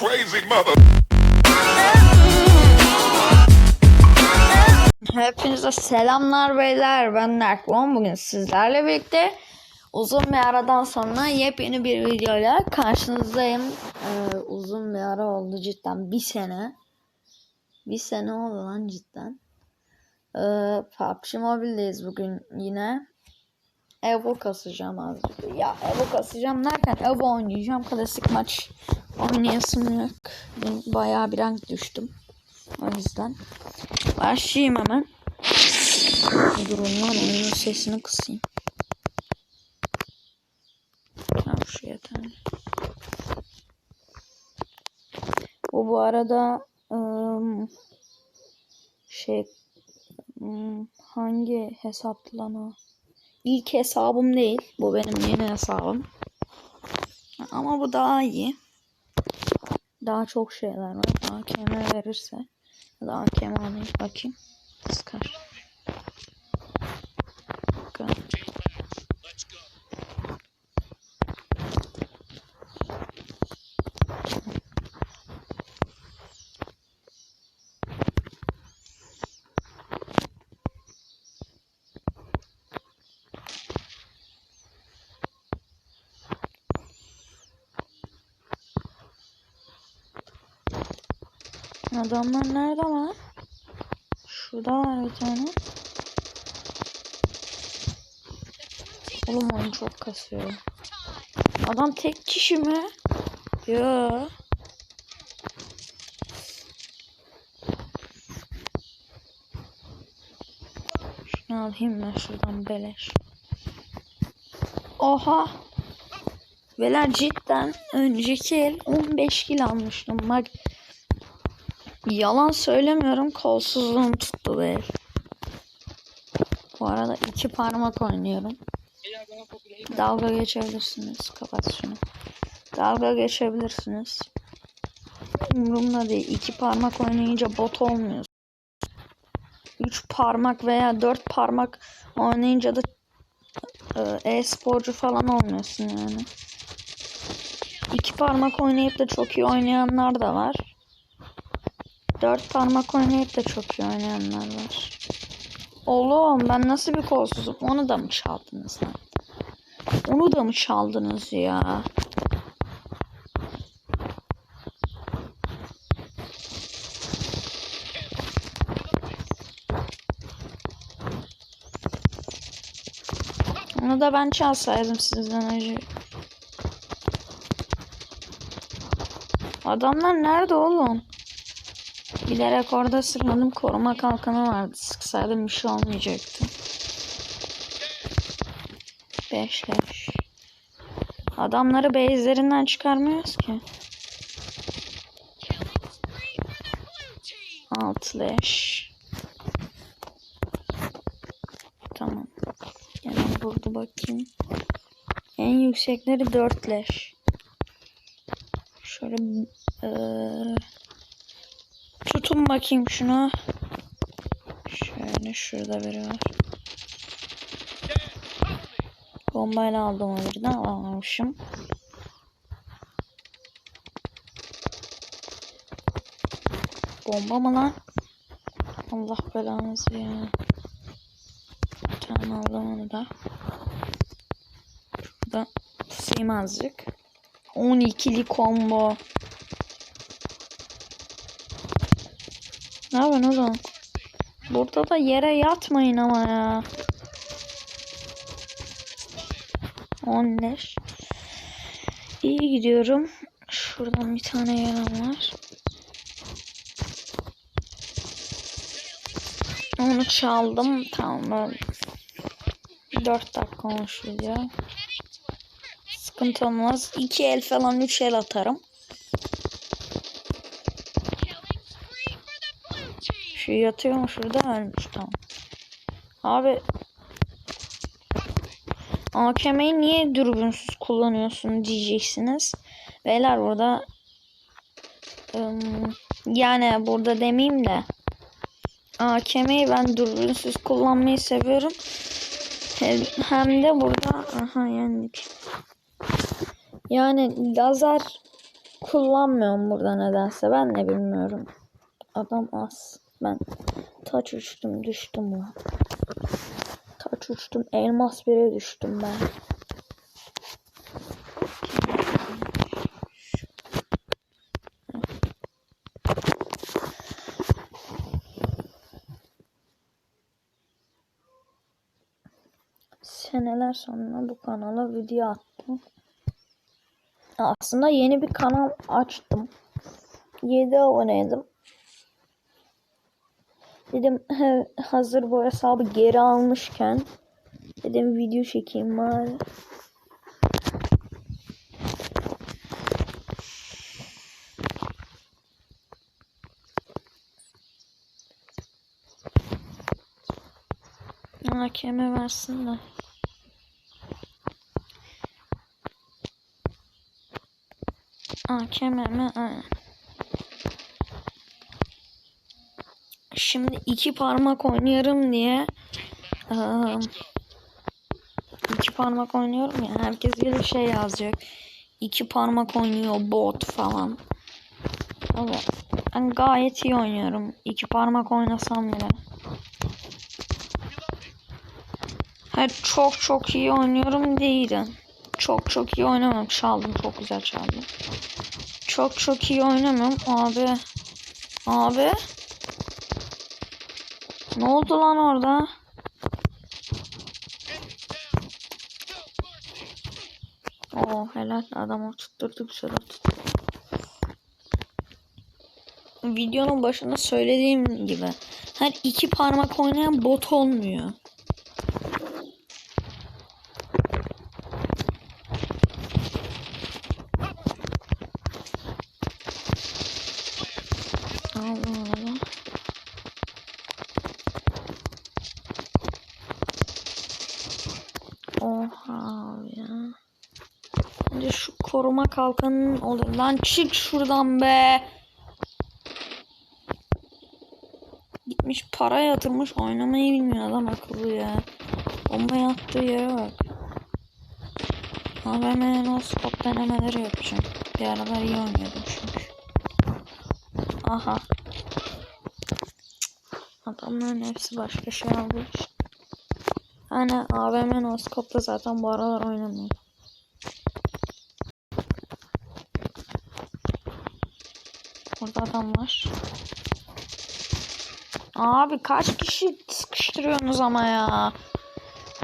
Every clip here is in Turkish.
crazy mother. Hepinize selamlar beyler. Ben Nerkbon. Bugün sizlerle birlikte uzun bir aradan sonra yepyeni bir videoyla karşınızdayım. Ee, uzun bir ara oldu cidden. Bir sene. Bir sene oldu lan cidden. Ee, PUBG Mobile'deyiz bugün yine. Evo kasacağım azıcık. Ya Evo kasacağım derken Evo oynayacağım. Klasik maç oynayasım yok. Dün Bayağı bir rank düştüm. O yüzden. Başlayayım hemen. Durun lan oyunun sesini kısayım. Tamam şu yeter. Bu bu arada ım, şey ım, hangi hesap lan o? İlk hesabım değil. Bu benim yeni hesabım. Ama bu daha iyi. Daha çok şeyler var. Keme verirse. Daha keme alayım. Bakayım. Sıkar. Adamlar nerede lan? Şurada var bir tane. Oğlum oyun çok kasıyor. Adam tek kişi mi? Ya. Şunu alayım ben şuradan beleş. Oha. Beyler cidden önceki el 15 kilo almıştım. Bak Yalan söylemiyorum kolsuzluğum tuttu be. Bu arada iki parmak oynuyorum. Dalga geçebilirsiniz. Kapat şunu. Dalga geçebilirsiniz. Umurumda değil. İki parmak oynayınca bot olmuyor. Üç parmak veya dört parmak oynayınca da e, e-sporcu falan olmuyorsun yani. İki parmak oynayıp da çok iyi oynayanlar da var. Dört parmak oynayıp da çok iyi oynayanlar var. Oğlum ben nasıl bir kolsuzum? Onu da mı çaldınız lan? Onu da mı çaldınız ya? Onu da ben çalsaydım sizden önce. Adamlar nerede oğlum? Bilerek orada sıkmadım. Koruma kalkanı vardı. Sıksaydım bir şey olmayacaktı. 5 leş. Adamları base'lerinden çıkarmıyoruz ki. 6 leş. Tamam. Hemen burada bakayım. En yüksekleri 4 leş. Şöyle eee Tutun bakayım şunu. Şöyle şurada biri var. Bombayla aldım o birden alamamışım. Bomba mı lan? Allah belanızı ya. Tamam aldım onu da. Şurada pusayım azıcık. 12'li combo. Ne yapıyorsun oğlum? Burada da yere yatmayın ama ya. 15. İyi gidiyorum. Şuradan bir tane yaram var. Onu çaldım. Tamam ben 4 dakika olmuş video. Sıkıntı olmaz. 2 el falan 3 el atarım. Şu yatıyor mu şurada ölmüş tamam. Abi AKM'yi niye dürbünsüz kullanıyorsun diyeceksiniz. Beyler burada yani burada demeyeyim de AKM'yi ben dürbünsüz kullanmayı seviyorum. Hem, hem de burada aha yendik. Yani lazer kullanmıyorum burada nedense. Ben de bilmiyorum. Adam az. Ben taç uçtum düştüm lan. Taç uçtum elmas bire düştüm ben. Seneler sonra bu kanala video attım. Aslında yeni bir kanal açtım. 7 aboneydim. Dedim hazır bu hesabı geri almışken dedim video çekeyim bari. Hakeme versin de. Hakeme mi? Aynen. Şimdi iki parmak oynuyorum diye iki parmak oynuyorum ya herkes gelir şey yazacak. İki parmak oynuyor bot falan. Evet. Ben gayet iyi oynuyorum. İki parmak oynasam bile. Hayır çok çok iyi oynuyorum değilim. Çok çok iyi oynamam. Çaldım çok güzel çaldım. Çok çok iyi oynamam abi. Abi. Ne oldu lan orada? Oo helal adam oturtturdu güzel oturttu. Videonun başında söylediğim gibi her iki parmak oynayan bot olmuyor. Allah Allah. Oha abi ya. Bence şu koruma kalkanının olur. Lan çık şuradan be. Gitmiş para yatırmış oynamayı bilmiyor adam akıllı ya. Bomba yattığı yere bak. AVM no scope denemeleri yapacağım. Bir aralar iyi oynuyordum çünkü. Aha. Adamların hepsi başka şey için. Hani AVM no scope'da zaten bu aralar oynamıyor. Burada adam var. Abi kaç kişi sıkıştırıyorsunuz ama ya.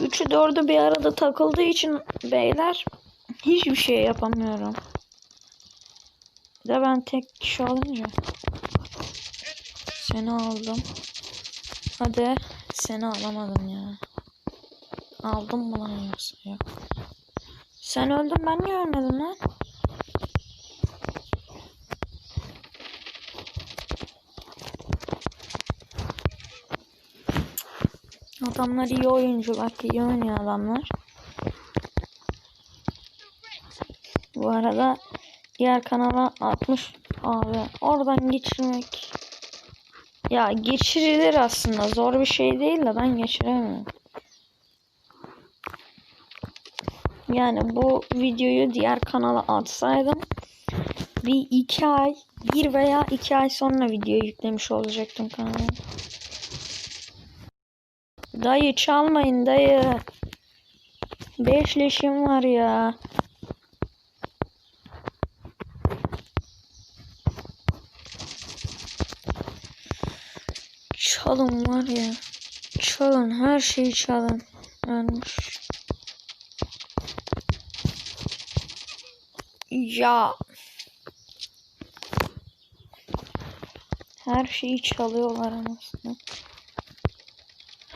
Üçü dördü bir arada takıldığı için beyler hiçbir şey yapamıyorum. Bir de ben tek kişi olunca. Seni aldım. Hadi seni alamadım ya. Aldım mı lan yoksa yok. Sen öldün ben niye ölmedim lan? Adamlar iyi oyuncu bak iyi oynuyor adamlar. Bu arada diğer kanala 60 abi oradan geçirmek ya geçirilir aslında zor bir şey değil de ben geçiremiyorum. Yani bu videoyu diğer kanala atsaydım bir iki ay bir veya iki ay sonra video yüklemiş olacaktım kanala. Dayı çalmayın dayı. Beş leşim var ya. Çalın var ya. Çalın her şeyi çalın. Ölmüş. Ya. Her şeyi çalıyorlar anasını.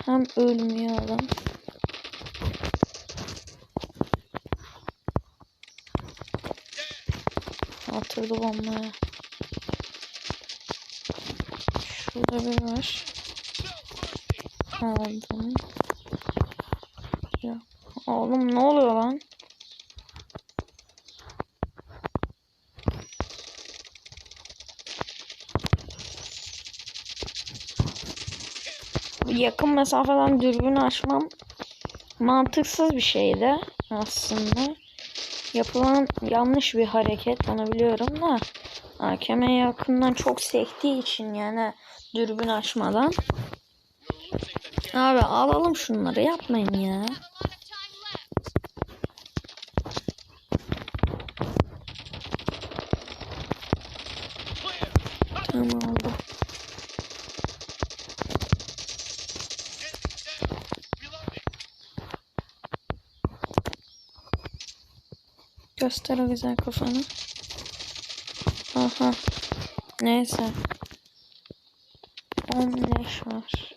Hem ölmüyor adam. Atırdı bombaya. Şurada bir var. Aldım. Ya. Oğlum ne oluyor lan? Yakın mesafeden dürbün açmam mantıksız bir şeydi aslında. yapılan yanlış bir hareket onu biliyorum da. Hakeme yakından çok sektiği için yani dürbün açmadan. Abi alalım şunları yapmayın ya tamam oldu göster o güzel kafanı aha neyse 15 var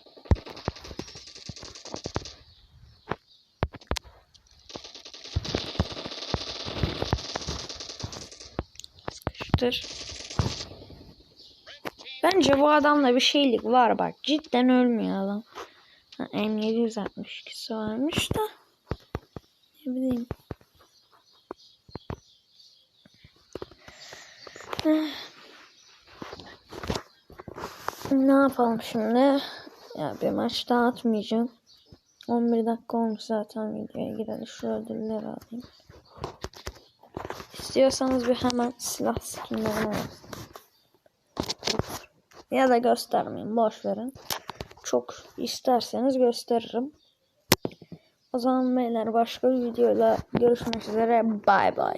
Sıkıştır. Bence bu adamda bir şeylik var bak. Cidden ölmüyor adam. Ha, M762'si varmış da. Ne bileyim. Ne yapalım şimdi? Ya bir maç daha atmayacağım. 11 dakika olmuş zaten videoya girelim. Şu ödülleri alayım. İstiyorsanız bir hemen silah skinlerine bakın. Ya da göstermeyin. Boş verin. Çok isterseniz gösteririm. O zaman beyler başka bir videoyla görüşmek üzere. Bay bay.